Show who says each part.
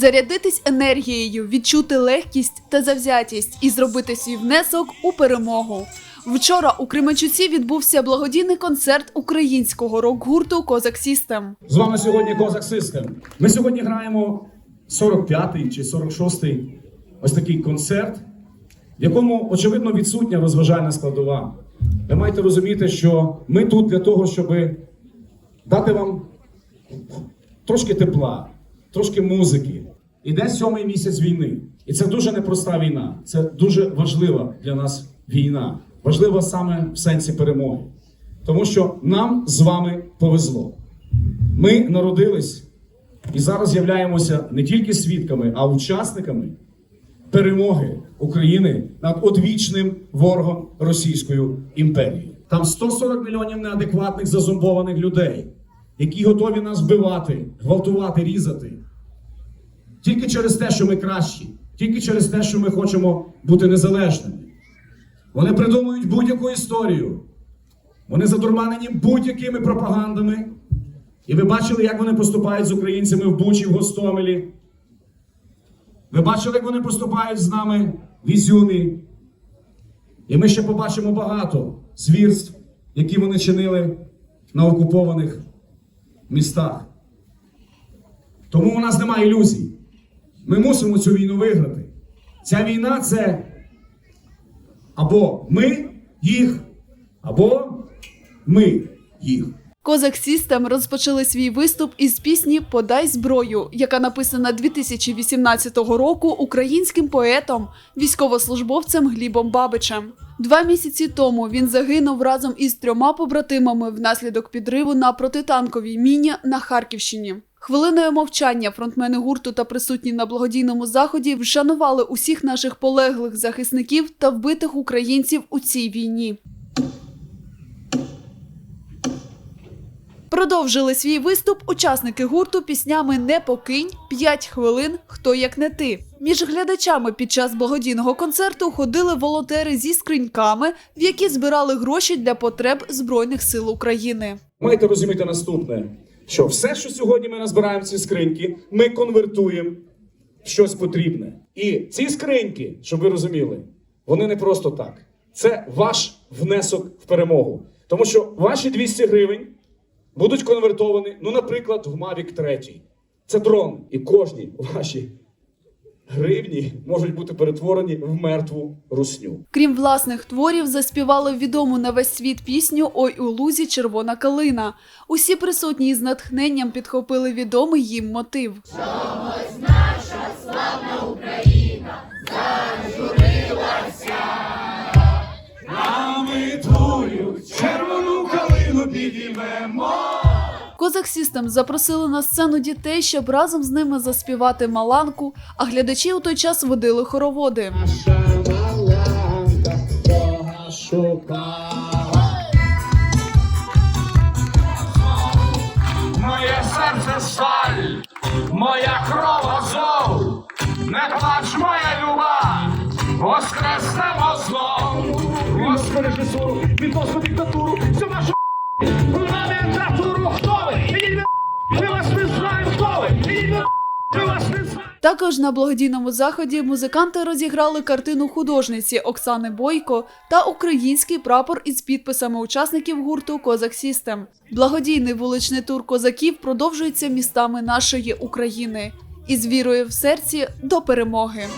Speaker 1: зарядитись енергією, відчути легкість та завзятість і зробити свій внесок у перемогу. Вчора у Кременчуці відбувся благодійний концерт українського рок-гурту Козак Сістем.
Speaker 2: З вами сьогодні Козак Систем. Ми сьогодні граємо 45-й чи 46-й ось такий концерт, в якому, очевидно, відсутня розважальна складова. Ви маєте розуміти, що ми тут для того, щоб дати вам трошки тепла, трошки музики. Іде сьомий місяць війни. І це дуже непроста війна. Це дуже важлива для нас війна. Важлива саме в сенсі перемоги. Тому що нам з вами повезло. Ми народились і зараз являємося не тільки свідками, а учасниками перемоги України над одвічним ворогом Російською імперією. Там 140 мільйонів неадекватних зазомбованих людей, які готові нас вбивати, гвалтувати, різати. Тільки через те, що ми кращі, тільки через те, що ми хочемо бути незалежними. Вони придумують будь-яку історію. Вони задурманені будь-якими пропагандами. І ви бачили, як вони поступають з українцями в Бучі, в Гостомелі. Ви бачили, як вони поступають з нами в Ізюмі. І ми ще побачимо багато звірств, які вони чинили на окупованих містах. Тому у нас немає ілюзій. Ми мусимо цю війну виграти. Ця війна це або ми їх, або ми їх.
Speaker 1: Козак Сістем розпочали свій виступ із пісні Подай зброю, яка написана 2018 року українським поетом, військовослужбовцем Глібом Бабичем. Два місяці тому він загинув разом із трьома побратимами внаслідок підриву на протитанковій міні на Харківщині. Хвилиною мовчання фронтмени гурту та присутні на благодійному заході вшанували усіх наших полеглих захисників та вбитих українців у цій війні. Продовжили свій виступ учасники гурту піснями Не покинь, 5 хвилин, хто як не ти. Між глядачами під час благодійного концерту ходили волонтери зі скриньками, в які збирали гроші для потреб Збройних сил України.
Speaker 2: Маєте розуміти наступне: що все, що сьогодні ми назбираємо ці скриньки, ми конвертуємо в щось потрібне. І ці скриньки, щоб ви розуміли, вони не просто так. Це ваш внесок в перемогу. Тому що ваші 200 гривень будуть конвертовані, ну, наприклад, в Mavic 3. Це дрон. І кожні ваші гривні можуть бути перетворені в мертву русню.
Speaker 1: Крім власних творів, заспівали відому на весь світ пісню Ой у лузі червона калина. Усі присутні із натхненням підхопили відомий їм мотив.
Speaker 2: А ми твою червону калину підіймемо.
Speaker 1: Козак Сістем запросили на сцену дітей, щоб разом з ними заспівати маланку, а глядачі у той час водили хороводи.
Speaker 2: Наша маланка Бога шукала.
Speaker 3: Моє серце сталь, моя кров азов, не плач, моя люба, воскреснемо знов.
Speaker 2: Господи режисуру, відносно диктатуру, всю нашу
Speaker 1: Також на благодійному заході музиканти розіграли картину художниці Оксани Бойко та український прапор із підписами учасників гурту Козак Сістем. Благодійний вуличний тур козаків продовжується містами нашої України із вірою в серці до перемоги.